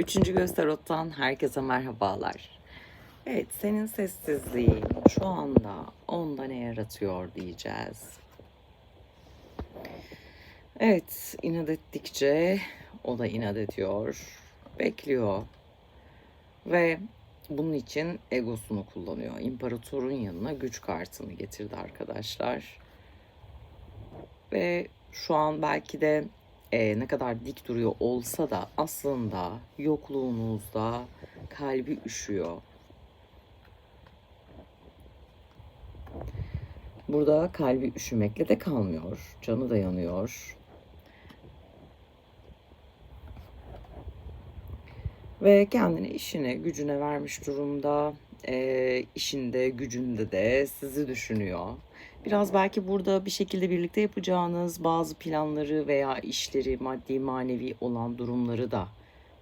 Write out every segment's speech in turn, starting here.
Üçüncü göz tarottan herkese merhabalar. Evet, senin sessizliğin şu anda onda ne yaratıyor diyeceğiz. Evet, inat ettikçe o da inat ediyor, bekliyor ve bunun için egosunu kullanıyor. İmparatorun yanına güç kartını getirdi arkadaşlar. Ve şu an belki de e, ne kadar dik duruyor olsa da aslında yokluğunuzda kalbi üşüyor. Burada kalbi üşümekle de kalmıyor. Canı da yanıyor. Ve kendini işine, gücüne vermiş durumda. E, işinde, gücünde de sizi düşünüyor. Biraz belki burada bir şekilde birlikte yapacağınız bazı planları veya işleri, maddi manevi olan durumları da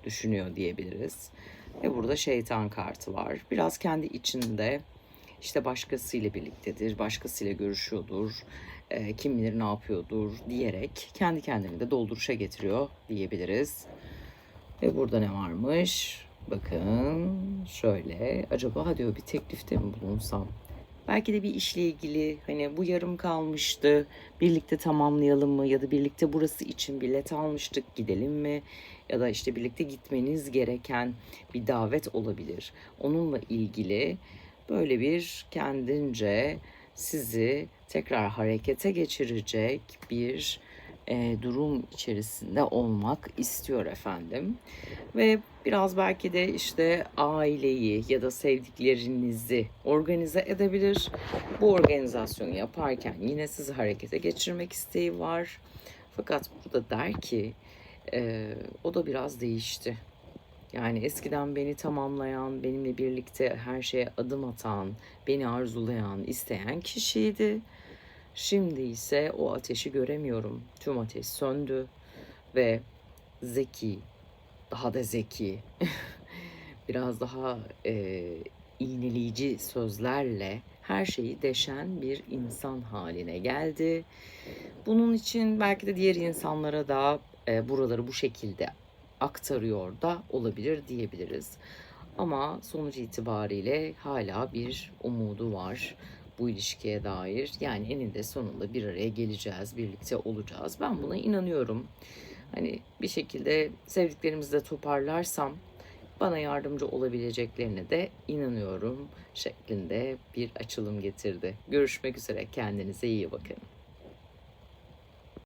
düşünüyor diyebiliriz. Ve burada şeytan kartı var. Biraz kendi içinde işte başkasıyla birliktedir, başkasıyla görüşüyordur, e, kim bilir ne yapıyordur diyerek kendi kendini de dolduruşa getiriyor diyebiliriz. Ve burada ne varmış? Bakın şöyle acaba diyor bir teklifte mi bulunsam? Belki de bir işle ilgili hani bu yarım kalmıştı birlikte tamamlayalım mı ya da birlikte burası için bilet almıştık gidelim mi ya da işte birlikte gitmeniz gereken bir davet olabilir. Onunla ilgili böyle bir kendince sizi tekrar harekete geçirecek bir e, durum içerisinde olmak istiyor efendim. Ve biraz belki de işte aileyi ya da sevdiklerinizi organize edebilir. Bu organizasyonu yaparken yine sizi harekete geçirmek isteği var. Fakat burada der ki e, o da biraz değişti. Yani eskiden beni tamamlayan, benimle birlikte her şeye adım atan, beni arzulayan, isteyen kişiydi. Şimdi ise o ateşi göremiyorum. Tüm ateş söndü ve zeki, daha da zeki, biraz daha e, iğneleyici sözlerle her şeyi deşen bir insan haline geldi. Bunun için belki de diğer insanlara da e, buraları bu şekilde aktarıyor da olabilir diyebiliriz. Ama sonuç itibariyle hala bir umudu var bu ilişkiye dair. Yani eninde sonunda bir araya geleceğiz, birlikte olacağız. Ben buna inanıyorum. Hani bir şekilde sevdiklerimizi de toparlarsam bana yardımcı olabileceklerine de inanıyorum şeklinde bir açılım getirdi. Görüşmek üzere kendinize iyi bakın.